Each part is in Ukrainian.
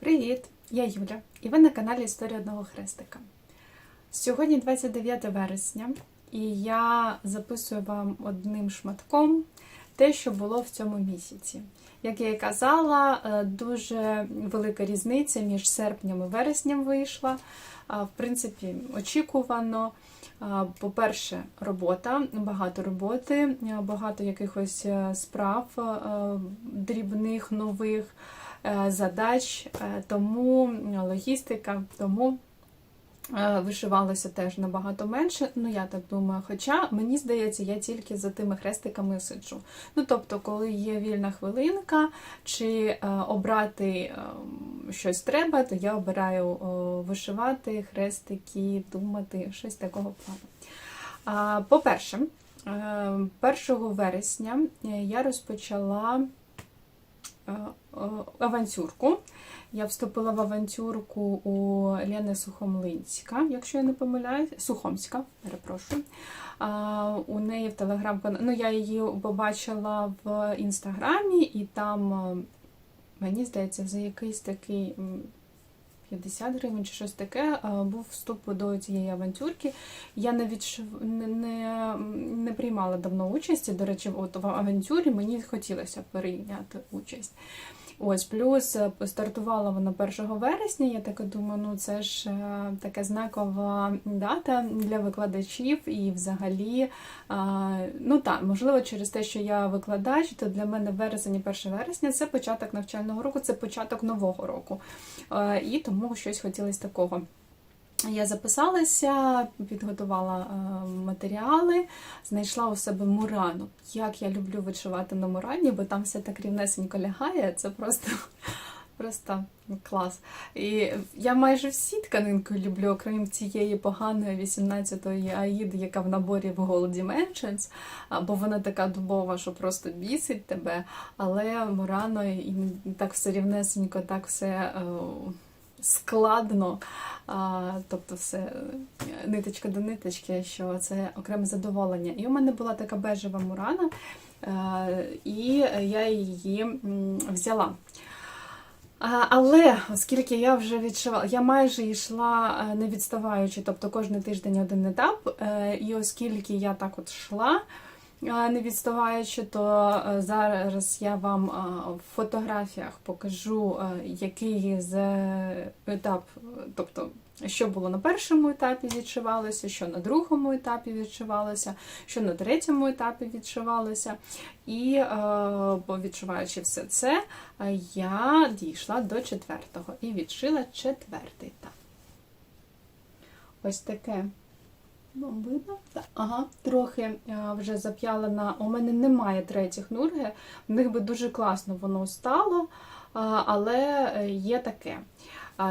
Привіт! Я Юля, і ви на каналі Історія одного хрестика. Сьогодні 29 вересня, і я записую вам одним шматком те, що було в цьому місяці. Як я і казала, е, дуже велика різниця між серпнем і вереснем вийшла. В принципі, очікувано. По-перше, робота, багато роботи, багато якихось е, справ е, дрібних, нових задач, е, тому логістика, тому е, вишивалося теж набагато менше. Ну, я так думаю. Хоча, мені здається, я тільки за тими хрестиками сиджу. Ну, тобто, коли є вільна хвилинка, чи е, обрати е, щось треба, то я обираю е, вишивати хрестики, думати, щось такого плану. По-перше, е, 1 вересня е, я розпочала е, е, авантюрку. Я вступила в авантюрку у Лени Сухомлинська, якщо я не помиляюсь, Сухомська, перепрошую. У неї в телеграм-каналі, ну я її побачила в інстаграмі, і там, е, мені здається, за якийсь такий 50 гривень чи щось таке, е, був вступ до цієї авантюрки. Я не, відшив... не, не, не приймала давно участі. До речі, от в авантюрі мені хотілося прийняти участь. Ось, плюс е, стартувала вона 1 вересня. Я так думаю, ну це ж е, така знакова дата для викладачів, і взагалі, е, ну так, можливо, через те, що я викладач, то для мене вересень і 1 вересня це початок навчального року, це початок нового року. І тому щось хотілося такого. Я записалася, підготувала е, матеріали, знайшла у себе мурану. Як я люблю вишивати на мурані, бо там все так рівнесенько лягає, це просто, просто клас. І я майже всі тканинки люблю, окрім цієї поганої 18-ї аїди, яка в наборі в Gold Dimensions, бо вона така дубова, що просто бісить тебе, але мурано і так все рівнесенько, так все. е, складно, а, тобто все ниточка до ниточки, що це окреме задоволення. І у мене була така бежева мурана, е, і я її взяла. А, Але оскільки я вже відшивала, я майже йшла е, не відставаючи, тобто кожен тиждень один етап. е, І оскільки я так от йшла, не відставаючи, то е, зараз я вам е, в фотографіях покажу, е, який з етап, тобто що було на першому етапі відшивалося, що на другому етапі відшивалося, що на третьому етапі відшивалося. І відшиваючи все це, я дійшла до четвертого і відшила четвертий етап. Ось таке. Ну, видно? Ага, трохи е, вже зап'ялена. У мене немає третіх нурги. В них би дуже класно воно стало, але е, є таке.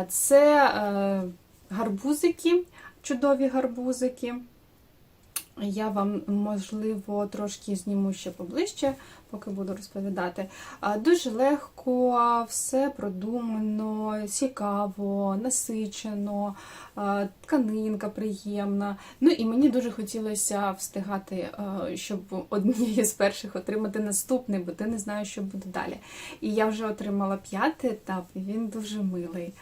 Це е, гарбузики, чудові гарбузики. Я вам, можливо, трошки зніму ще поближче, поки буду розповідати. Дуже легко, все продумано, цікаво, насичено, тканинка приємна. Ну і мені дуже хотілося встигати, щоб однією з перших отримати наступний, бо ти не знаєш, що буде далі. І я вже отримала п'ятий етап, і він дуже милий.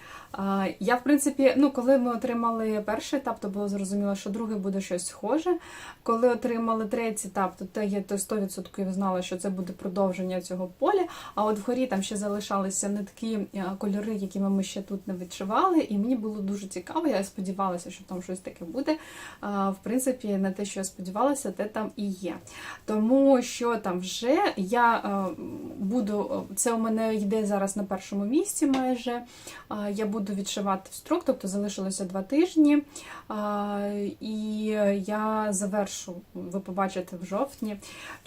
Я, в принципі, ну, коли ми отримали перший етап, то було зрозуміло, що другий буде щось схоже. Коли отримали третій етап, то я то 100% знала, що це буде продовження цього поля. А от вгорі там ще залишалися нитки, е, кольори, якими ми ще тут не відшивали. І мені було дуже цікаво. Я сподівалася, що там щось таке буде. В принципі, на те, що я сподівалася, те там і є. Тому що там вже я е, буду, це у мене йде зараз на першому місці майже. Я буду відшивати в строк, тобто залишилося два тижні. І я завершу, ви побачите в жовтні.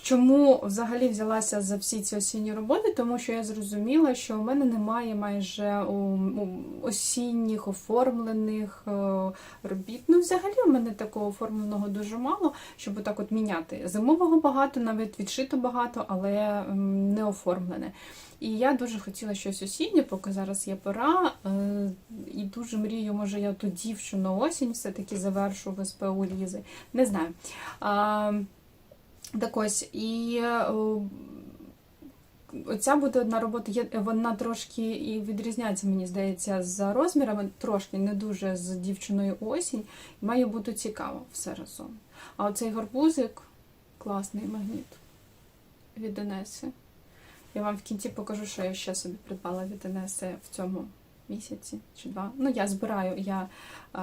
Чому взагалі взялася за всі ці осінні роботи? Тому що я зрозуміла, що у мене немає майже осінніх оформлених е, робіт. Ну, взагалі, у мене такого оформленого дуже мало, щоб отак от міняти. Зимового багато, навіть відшито багато, але не оформлене. І я дуже хотіла щось осіннє, поки зараз є пора. е, І дуже мрію, може, я що на осінь все-таки завершу в СПУ Лізи. Не знаю. Так ось, і е, Оця буде одна робота, вона трошки і відрізняється, мені здається, за розмірами, трошки не дуже з дівчиною осінь. Має бути цікаво все разом. А оцей гарбузик класний магніт від Енеси. Я вам в кінці покажу, що я ще собі придбала від Енеси в цьому місяці чи два. Ну, я збираю, я е,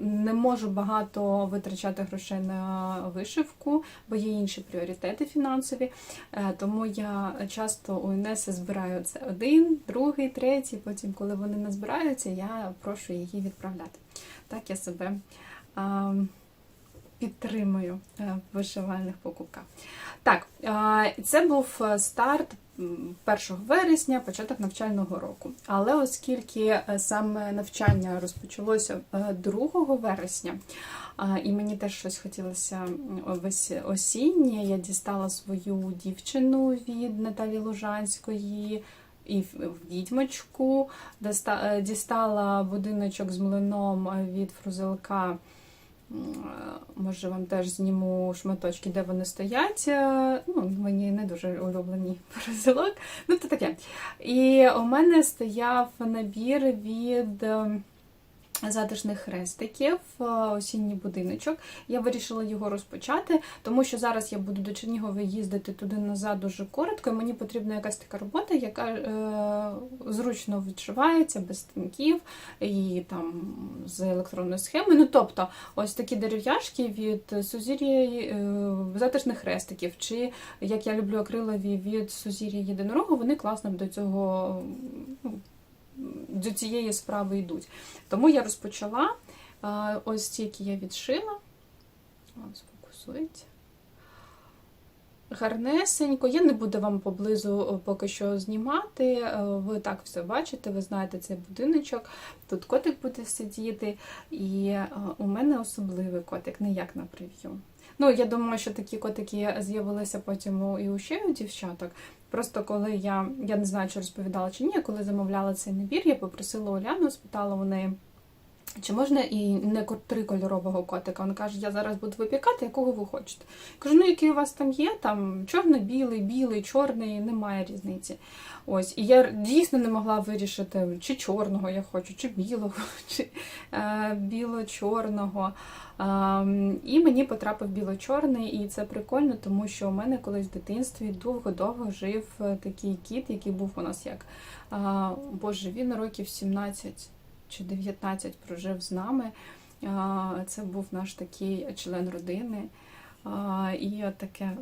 не можу багато витрачати грошей на вишивку, бо є інші пріоритети фінансові. Е, тому я часто у Інеси збираю це один, другий, третій. Потім, коли вони не збираються, я прошу її відправляти. Так я себе е, підтримую е, вишивальних покупках. Так, е, це був е, старт 1 вересня, початок навчального року. Але оскільки е, саме навчання розпочалося е, 2 вересня, І мені теж щось хотілося весь осіннє. Я дістала свою дівчину від Наталі Лужанської і в відьмочку. Е, Дістала будиночок з млином е, від фрузелка. Е, Може, вам теж зніму шматочки, де вони стоять. Е, Ну, мені не дуже улюблені фрузелок. Ну, то таке. І у мене стояв набір від. Затишних хрестиків, е, осінній будиночок. Я вирішила його розпочати, тому що зараз я буду до Чернігова їздити туди-назад дуже коротко, і мені потрібна якась така робота, яка е, зручно відшивається, без станків і там з електронною схемою. Ну, тобто, ось такі дерев'яшки від сузір'я е, затишних хрестиків, чи як я люблю акрилові від сузір'я єдинорога, вони класно до цього. ну, До цієї справи йдуть. Тому я розпочала. а, Ось тільки я відшила. О, Сфокусується. Гарнесенько. Я не буду вам поблизу поки що знімати. Е, Ви так все бачите, ви знаєте цей будиночок. Тут котик буде сидіти. І е, у мене особливий котик, не як на прев'ю. Ну, я думаю, що такі котики з'явилися потім і у ще у дівчаток. Просто коли я, я не знаю, чи розповідала чи ні, коли замовляла цей набір, я попросила Оляну, спитала у неї, чи можна і не ко- трикольорового котика. Вона каже, я зараз буду випікати, якого ви хочете. Кажу, ну який у вас там є? Там чорно-білий, білий, чорний, немає різниці. Ось, і я дійсно не могла вирішити, чи чорного я хочу, чи білого, чи е, біло-чорного. Ем, і мені потрапив біло-чорний, і це прикольно, тому що у мене колись в дитинстві довго-довго жив е, такий кіт, який був у нас як. А, Боже, він років 17 чи 19 прожив з нами. Це був наш такий член родини. І от таке,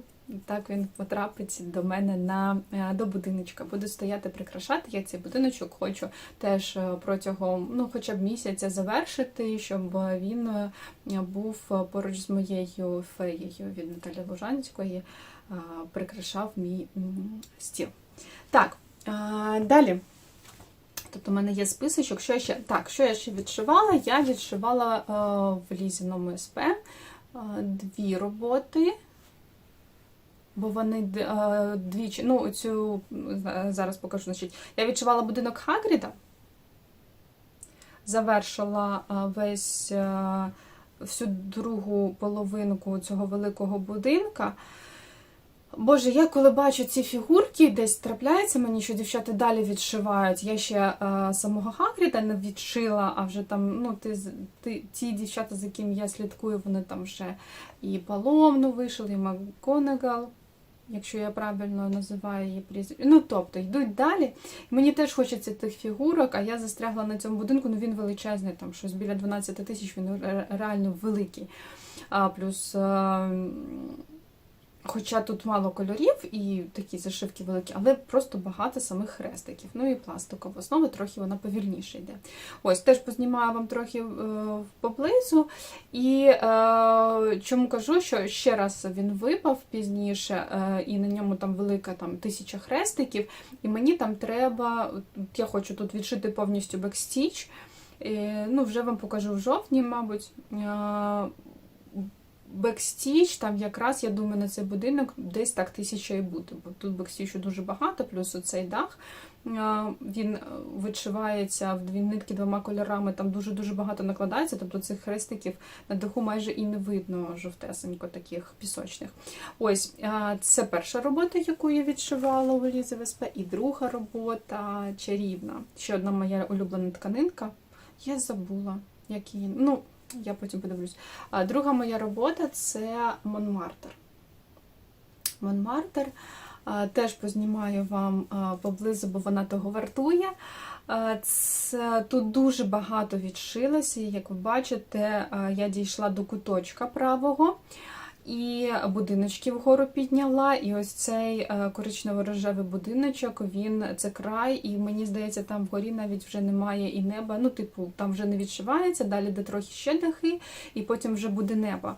так він потрапить до мене на е, до будиночка. Буду стояти, прикрашати. Я цей будиночок хочу теж е, протягом ну, хоча б місяця завершити, щоб він е, був поруч з моєю феєю від Наталі Лужанської, прикрашав мій стіл. Так, далі. Тут у мене є списочок, що я ще. Так, що я ще відшивала? Я відшивала е, в лізіному СП е, дві роботи. Бо вони е, двічі. Ну, цю зараз покажу. Значить, я відшивала будинок Хагріда, завершила е, весь е, всю другу половинку цього великого будинка. Боже, я коли бачу ці фігурки, десь трапляється мені, що дівчата далі відшивають. Я ще е, самого Хагріда не відшила, а вже там, ну, ти, ти, ті дівчата, за ким я слідкую, вони там ще і Паломну вишили, і МакГонагал, якщо я правильно називаю її прізвище. Ну, тобто, йдуть далі. Мені теж хочеться тих фігурок, а я застрягла на цьому будинку, ну він величезний, там щось біля 12 тисяч, він реально великий. А, плюс. е, Хоча тут мало кольорів і такі зашивки великі, але просто багато самих хрестиків. Ну і пластикова основа трохи вона повільніше йде. Ось теж познімаю вам трохи е, поблизу. І е, чому кажу, що ще раз він випав пізніше, е, і на ньому там велика там тисяча хрестиків, і мені там треба, я хочу тут відшити повністю бекстіч. Е, ну, вже вам покажу в жовтні, мабуть. Е, бекстіч, там якраз, я думаю, на цей будинок десь так тисяча і буде, бо тут бекстічу дуже багато, плюс оцей дах. Він е, вишивається в дві нитки двома кольорами, там дуже-дуже багато накладається, тобто цих хрестиків на даху майже і не видно жовтесенько таких пісочних. Ось, це перша робота, яку я відшивала у Лізі ВСП, і друга робота чарівна. Ще одна моя улюблена тканинка. Я забула, як. Ну, я потім подивлюсь. Друга моя робота це Монмартер. Монмартер. Теж познімаю вам поблизу, бо вона того вартує. Це, тут дуже багато відшилося. Як ви бачите, я дійшла до куточка правого. І будиночки вгору підняла, і ось цей е, коричнево-рожевий будиночок, він це край, і мені здається, там вгорі навіть вже немає і неба. Ну, типу, там вже не відшивається, далі де трохи ще дахи, і потім вже буде небо.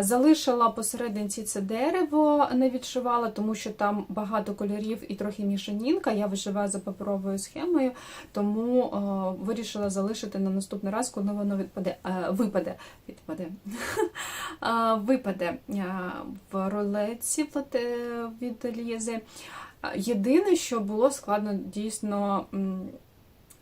Залишила посерединці це дерево, не відшивала, тому що там багато кольорів і трохи мішанінка. Я вишиваю за паперовою схемою, тому е, вирішила залишити на наступний раз, коли воно відпаде, е, випаде. відпаде. Випаде в ролеці від Лізи. Єдине, що було складно дійсно.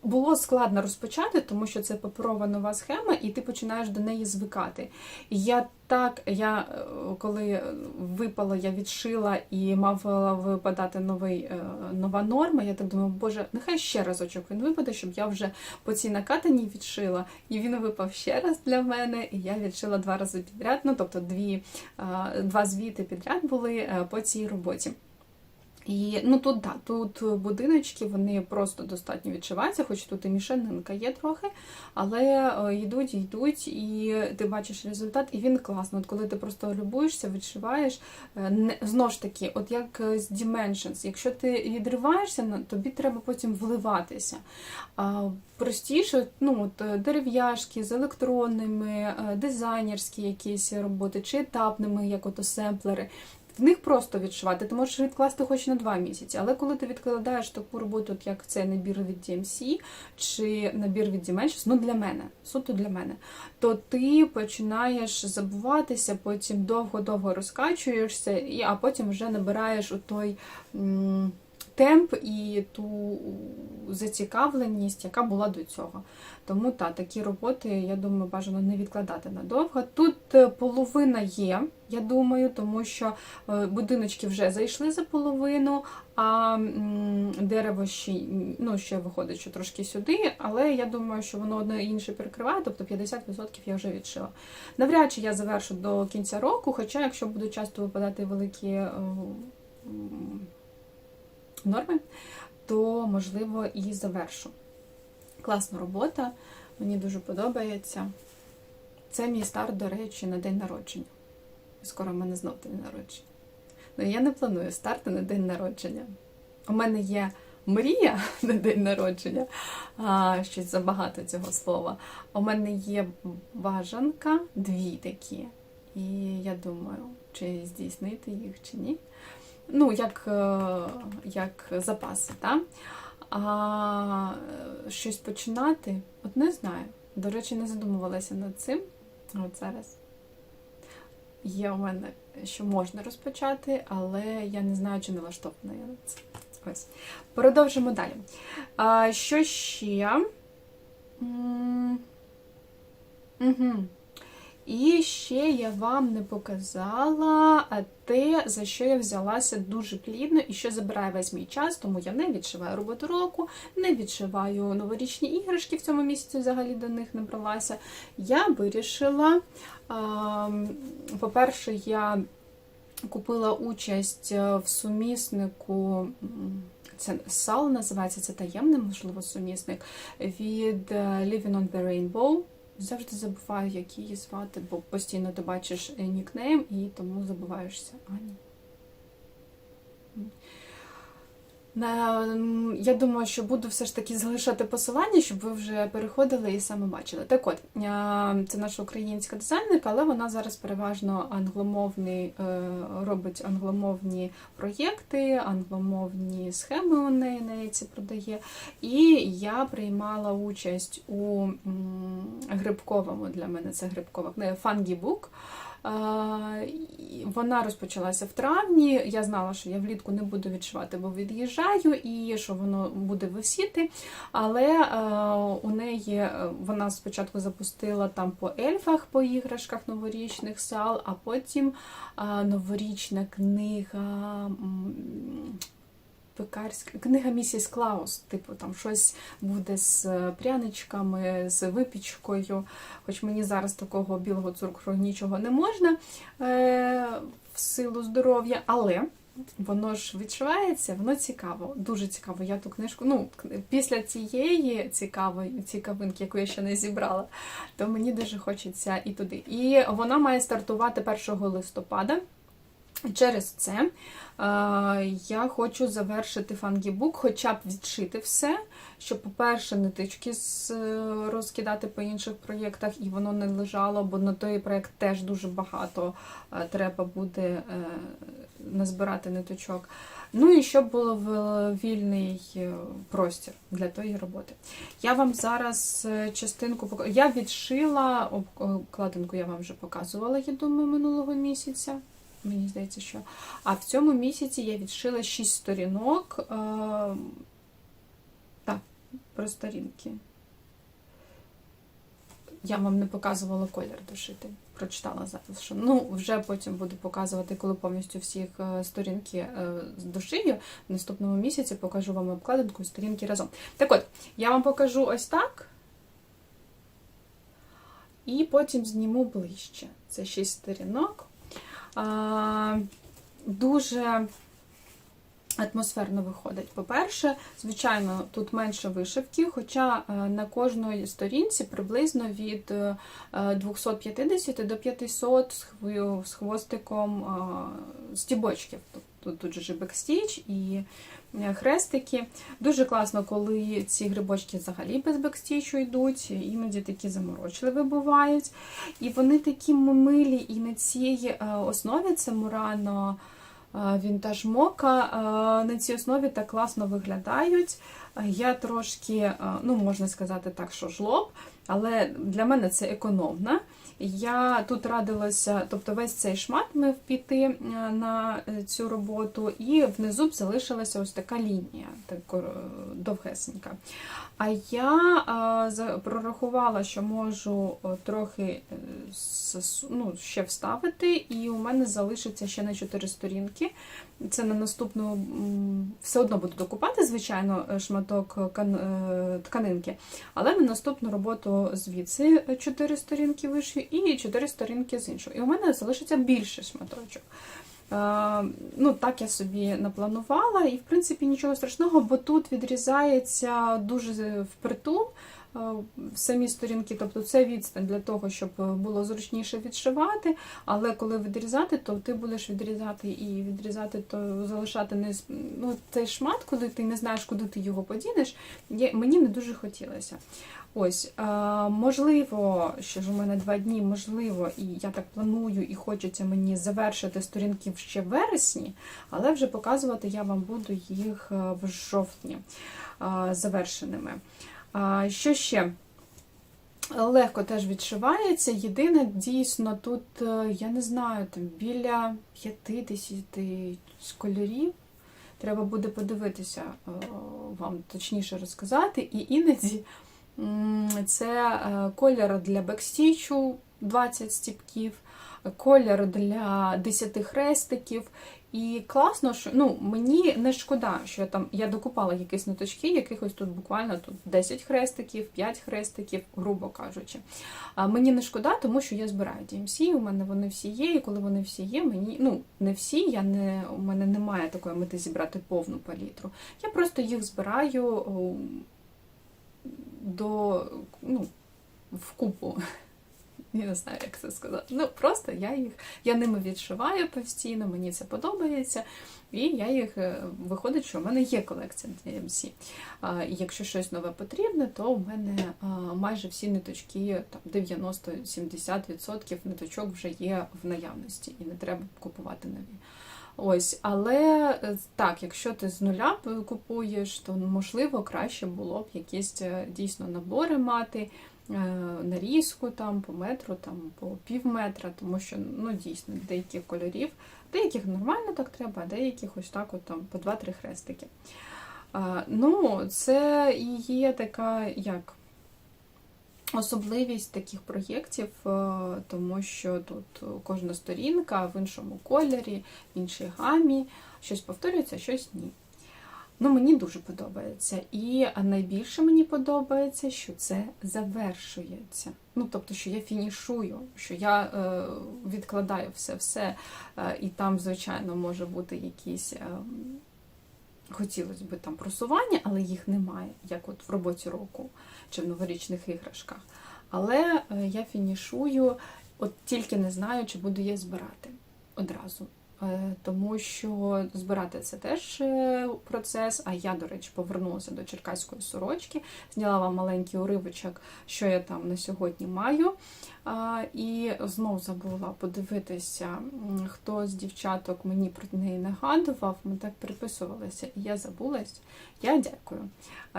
Було складно розпочати, тому що це паперова нова схема, і ти починаєш до неї звикати. Я так, я е, коли випала, я відшила і мав випадати новий, е, нова норма, я так думаю, боже, нехай ще разочок він випаде, щоб я вже по цій накатаній відшила. І він випав ще раз для мене, і я відшила два рази підряд, ну тобто дві, е, два звіти підряд були е, по цій роботі. І ну тут да, тут будиночки вони просто достатньо відчуваються, хоч тут і мішанинка є трохи, але е, йдуть, йдуть, і ти бачиш результат, і він класно. От коли ти просто любуєшся, відшиваєш, е, не знову ж таки, от як з Dimensions, якщо ти відриваєшся, тобі треба потім вливатися. А простіше, ну от е, дерев'яшки з електронними, дизайнерські якісь роботи, чи етапними, як ото семплери. В них просто відшивати. Ти можеш відкласти хоч на два місяці, але коли ти відкладаєш таку роботу, от як цей набір від DMC чи набір від Dimensions, ну для мене, суто для мене, то ти починаєш забуватися, потім довго-довго розкачуєшся, і, а потім вже набираєш у той. м, Темп і ту зацікавленість, яка була до цього. Тому та, такі роботи, я думаю, бажано не відкладати надовго. Тут е, половина є, я думаю, тому що е, будиночки вже зайшли за половину, а дерево ще, ну, ще виходить що трошки сюди, але я думаю, що воно одне інше перекриває, тобто 50% я вже відшила. Навряд чи я завершу до кінця року, хоча, якщо будуть часто випадати великі е, норми, то можливо і завершу. Класна робота, мені дуже подобається. Це мій старт, до речі, на день народження. Скоро в мене знов день народження. Ну, я не планую старти на день народження. У мене є мрія на день народження, а, щось забагато цього слова. У мене є бажанка, дві такі. І я думаю, чи здійснити їх, чи ні. Ну, як, е, як запаси, так? А е, щось починати, от не знаю. До речі, не задумувалася над цим. От зараз є у мене, що можна розпочати, але я не знаю, чи налаштована я на це. Ось. Продовжимо далі. А, що ще? Угу. І ще я вам не показала те, за що я взялася дуже плідно і що забирає весь мій час, тому я не відшиваю роботу року, не відшиваю новорічні іграшки в цьому місяці, взагалі до них не бралася. Я вирішила, по-перше, я купила участь е, в суміснику. Це сал називається, це таємний, можливо, сумісник від е, Living on the Rainbow. Завжди забуваю, як її звати, бо постійно ти бачиш е, нікнейм і тому забуваєшся. Ані. На, м, я думаю, що буду все ж таки залишати посилання, щоб ви вже переходили і саме бачили. Так от, це наша українська дизайнерка, але вона зараз переважно англомовний, е, робить англомовні проєкти, англомовні схеми у неї, неї це продає. І я приймала участь у грибковому для мене це грибкова книга і Вона розпочалася в травні. Я знала, що я влітку не буду відшивати, бо від'їжджаю, і що воно буде висіти. Але у неї е, вона спочатку запустила там по ельфах, по іграшках новорічних сал, а потім новорічна книга. Пекарська книга місіс Клаус, типу там щось буде з пряничками, з випічкою. Хоч мені зараз такого білого цукру нічого не можна е, в силу здоров'я, але воно ж відчувається, воно цікаво, дуже цікаво. Я ту книжку, ну, після цієї цікавої цікавинки, яку я ще не зібрала, то мені дуже хочеться і туди. І вона має стартувати 1 листопада. Через це е, я хочу завершити фангібук, хоча б відшити все, щоб, по-перше, нитички е, розкидати по інших проєктах, і воно не лежало, бо на той проєкт теж дуже багато е, треба буде назбирати ниточок. Ну і щоб було вільний простір для тої роботи. Я вам зараз частинку пок- Я відшила обкладинку, я вам вже показувала, я думаю, минулого місяця. Мені здається, що. А в цьому місяці я відшила 6 сторінок. Е, так, про сторінки. Я вам не показувала колір дошити. Прочитала зараз, що ну вже потім буду показувати, коли повністю всіх е, сторінки е, дошию. В наступному місяці покажу вам обкладинку і сторінки разом. Так от, я вам покажу ось так. І потім зніму ближче. Це 6 сторінок. Дуже атмосферно виходить. По-перше, звичайно, тут менше вишивки, хоча е, на кожної сторінці приблизно від е, 250 до 500 з хвостиком е, стібочків. Тут же бекстіч і е, хрестики. Дуже класно, коли ці грибочки взагалі без бекстічу йдуть, іноді такі заморочливі бувають. І вони такі милі, і на цій е, основі це Мурано е, Вінтаж Мока. е, На цій основі так класно виглядають. Е, Я трошки, е, ну можна сказати так, що жлоб, але для мене це економна. Я тут радилася, тобто весь цей шмат мав піти е, на е, цю роботу, і внизу б залишилася ось така лінія, так е, довгесенька. А я прорахувала, що можу трохи ну, ще вставити, і у мене залишиться ще на 4 сторінки. Це на наступну все одно буду докупати, звичайно, е, шматок е, тканинки, але на наступну роботу звідси 4 сторінки вишию і 4 сторінки з іншого. І у мене залишиться більше шматочок. Е, Ну, так я собі напланувала, і в принципі нічого страшного, бо тут відрізається дуже впритул е, самі сторінки, тобто це відстань для того, щоб було зручніше відшивати. Але коли відрізати, то ти будеш відрізати і відрізати, то залишати не ну, цей шмат, коли ти не знаєш, куди ти його подінеш, мені не дуже хотілося. Ось, е, можливо, що ж у мене два дні, можливо, і я так планую, і хочеться мені завершити сторінки ще в вересні, але вже показувати я вам буду їх е, в жовтні е, завершеними. Що ще? Легко теж відшивається. Єдине, дійсно, тут, е, я не знаю, там біля 50 кольорів. Треба буде подивитися, е, вам точніше розказати. І іноді це е, колір для бекстічу 20 стіпків, колір для 10 хрестиків. І класно, що ну, мені не шкода, що я там я докупала якісь ниточки, якихось тут буквально тут 10 хрестиків, 5 хрестиків, грубо кажучи. А мені не шкода, тому що я збираю DMC, у мене вони всі є, і коли вони всі є, мені ну не всі, я не у мене немає такої мети зібрати повну палітру. Я просто їх збираю о, до ну, в купу. Я не знаю, як це сказати. Ну, просто я їх, я ними відшиваю постійно, мені це подобається. І я їх е, виходить, що в мене є колекція DMC. І якщо щось нове потрібне, то у мене майже всі ниточки, там 90-70% ниточок вже є в наявності, і не треба купувати нові. Ось, але е, так, якщо ти з нуля купуєш, то можливо краще було б якісь е, дійсно набори мати. Е, Нарізку там по метру, там по пів метра, тому що ну дійсно деяких кольорів, деяких нормально так треба, а деяких ось так от там по 2-3 хрестики. Ну, це і є така як особливість таких проєктів, е, тому що тут кожна сторінка в іншому кольорі, в іншій гамі, щось повторюється, щось ні. Ну, мені дуже подобається. І найбільше мені подобається, що це завершується. Ну, тобто, що я фінішую, що я е, відкладаю все-все, е, і там, звичайно, може бути якісь. Е, Хотілося б там просування, але їх немає, як от в роботі року чи в новорічних іграшках. Але е, я фінішую, от тільки не знаю, чи буду я збирати одразу. Е, Тому що збирати це теж е, процес. А я, до речі, повернулася до черкаської сорочки, зняла вам маленький уривочок, що я там на сьогодні маю. І знов забула подивитися, хто з дівчаток мені про неї нагадував. Ми так переписувалися, і я забулась. Я дякую,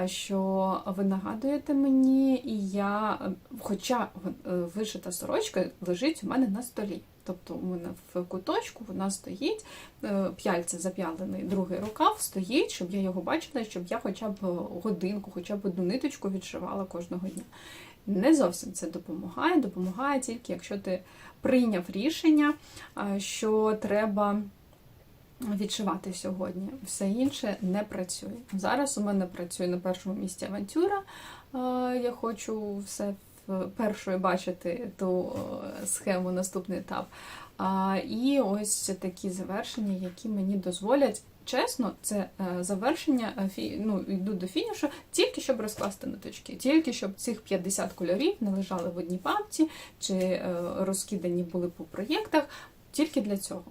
що ви нагадуєте мені, і я, е, хоча вишита сорочка лежить у мене на столі. Тобто у мене в куточку вона стоїть, е, п'яльце зап'ялений другий рукав стоїть, щоб я його бачила, щоб я хоча б годинку, хоча б одну ниточку відшивала кожного дня. Не зовсім це допомагає. Допомагає тільки, якщо ти прийняв рішення, що треба відшивати сьогодні. Все інше не працює. Зараз у мене працює на першому місці авантюра. Я хочу все першою бачити ту е, схему, наступний етап. А, І ось такі завершення, які мені дозволять. Чесно, це е, завершення е, ну, йду до фінішу, тільки щоб розкласти ниточки, тільки щоб цих 50 кольорів не лежали в одній папці чи розкидані були по проєктах, тільки для цього.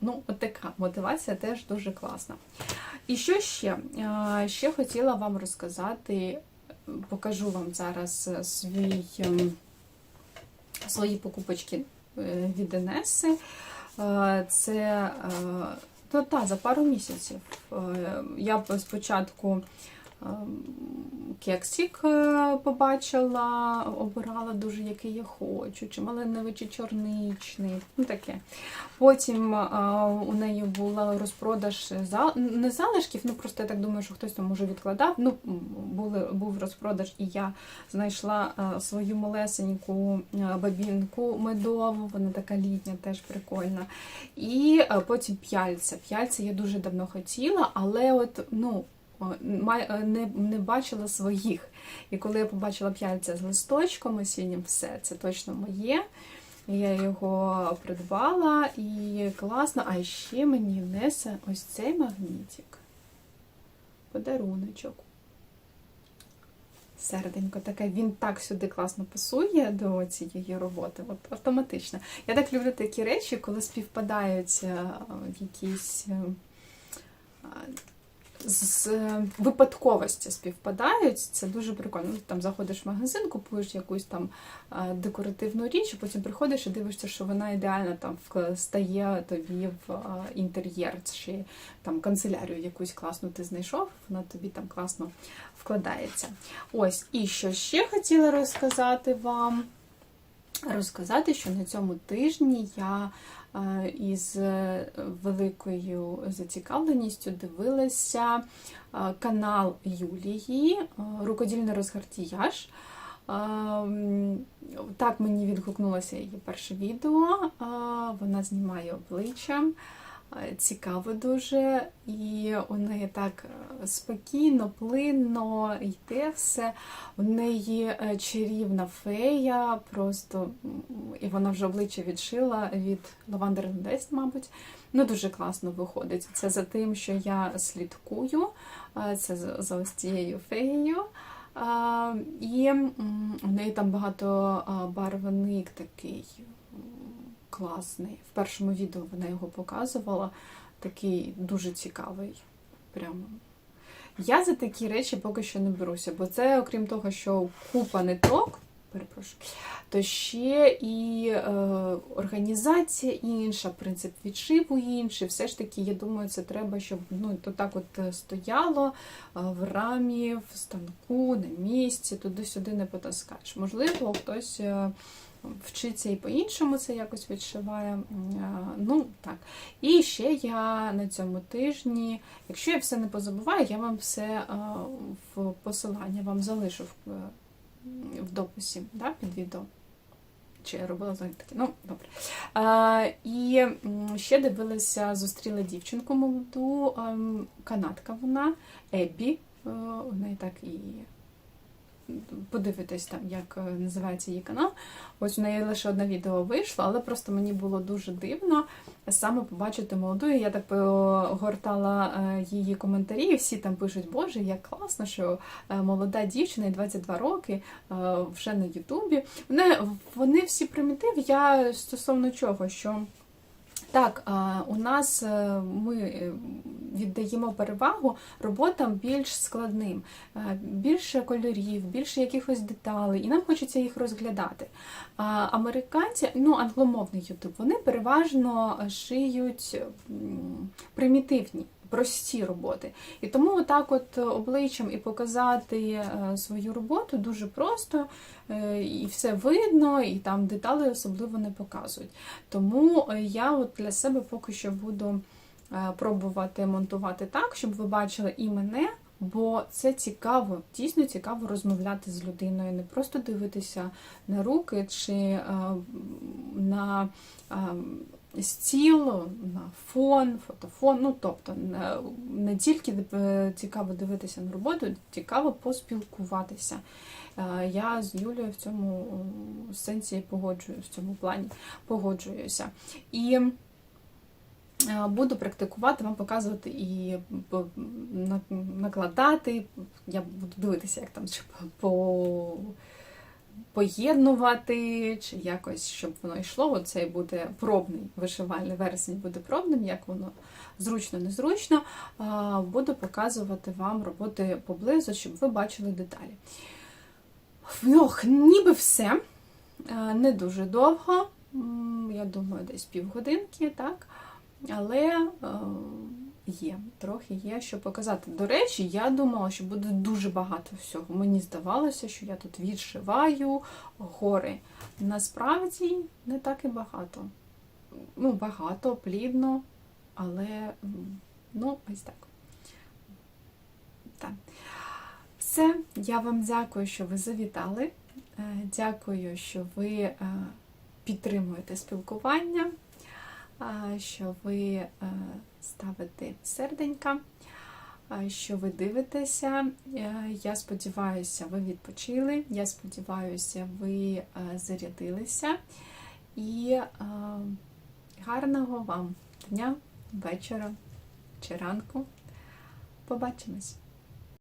Ну, от така мотивація теж дуже класна. І що ще? Ще хотіла вам розказати, покажу вам зараз е, свій, ем, свої покупочки е, від Енеси. Е, Це ну, та, за пару місяців. Я спочатку кексик е, побачила, обирала дуже, який я хочу, чи малиновий, чи чорничний, ну таке. Потім е, у неї була розпродаж за- не залишків, ну просто я так думаю, що хтось там може відкладав. Ну, були, був розпродаж, і я знайшла е, свою малесеньку бабінку медову, вона така літня, теж прикольна. І потім п'яльця. П'яльця я дуже давно хотіла, але от, ну. Е, Не, не бачила своїх. І коли я побачила п'яльця з листочком осіннім, все, це точно моє. Я його придбала і класно. А ще мені несе ось цей магнітик. Подаруночок. Серденько таке, він так сюди класно пасує до цієї роботи. От автоматично. Я так люблю такі речі, коли співпадають е, якісь. А, з е, випадковості співпадають, це дуже прикольно. Ну, ти там заходиш в магазин, купуєш якусь там е, декоративну річ, і потім приходиш і дивишся, що вона ідеально там стає тобі в е, інтер'єр, чи там канцелярію якусь класну ти знайшов, вона тобі там класно вкладається. Ось, і що ще хотіла розказати вам. Розказати, що на цьому тижні я із е, великою зацікавленістю дивилася е, канал Юлії е, Рукодільний розгартіяж. Е, Так мені відгукнулося її перше відео. е, Вона знімає обличчя. Е, Цікаво дуже, і у неї так е, спокійно, плинно йде все. У неї е, чарівна фея, просто і вона вже обличчя відшила від Lavender Dest, мабуть. Ну, дуже класно виходить. Це за тим, що я слідкую, це за ось цією феєю. І у неї там багато барвник такий класний. В першому відео вона його показувала. Такий дуже цікавий. Прямо. Я за такі речі поки що не беруся, бо це, окрім того, що купа ниток перепрошую, то ще і е, організація інша, принцип відшиву інший. Все ж таки, я думаю, це треба, щоб ну, то так от е, стояло е, в рамі, в станку, на місці, туди-сюди не потаскаєш. Можливо, хтось. Вчиться і по-іншому це якось відшиває. Е, Ну, так. І ще я на цьому тижні, якщо я все не позабуваю, я вам все е, в посилання вам залишу в, е, в дописі да, під відео. Чи я робила таке? Ну, добре. А, і ще дивилася, зустріла дівчинку молоду, ем, канадка вона, Еббі, у неї так і подивитись там, як е, називається її канал. Ось у неї лише одне відео вийшло, але просто мені було дуже дивно саме побачити молоду. Я так погортала е, її коментарі, і всі там пишуть, Боже, як класно, що е, молода дівчина, 22 роки, вже на Ютубі. Вони, вони всі примітив. Я стосовно чого, що. Так, у нас е, ми е, віддаємо перевагу роботам більш складним, е, більше кольорів, більше якихось деталей, і нам хочеться їх розглядати. Американці, ну англомовний Ютуб, вони переважно шиють примітивні. Прості роботи. І тому отак от обличчям і показати е, свою роботу дуже просто, е, і все видно, і там деталі особливо не показують. Тому е, я от для себе поки що буду е, пробувати монтувати так, щоб ви бачили і мене, бо це цікаво, дійсно цікаво розмовляти з людиною, не просто дивитися на руки чи е, на е, стіл, на фон, фотофон. Ну, тобто, не, тільки е, цікаво дивитися на роботу, цікаво поспілкуватися. Е, Я з Юлією в цьому е, сенсі погоджую, в цьому плані погоджуюся. І буду практикувати, вам показувати і накладати. Я буду дивитися, як там по поєднувати, чи якось, щоб воно йшло. Оцей буде пробний вишивальний вересень буде пробним, як воно зручно, незручно. Буду показувати вам роботи поблизу, щоб ви бачили деталі. Ох, ніби все. Не дуже довго. Я думаю, десь півгодинки, так. Але є, трохи є що показати. До речі, я думала, що буде дуже багато всього. Мені здавалося, що я тут відшиваю гори. Насправді не так і багато. Ну, багато, плідно, але ну, ось так. Так. Все, я вам дякую, що ви завітали. Е, Дякую, що ви е, підтримуєте спілкування, е, що ви ставите серденька, що ви дивитеся. Е, Я сподіваюся, ви відпочили. Я сподіваюся, ви е, зарядилися. І е, гарного вам дня, вечора чи ранку. Побачимось!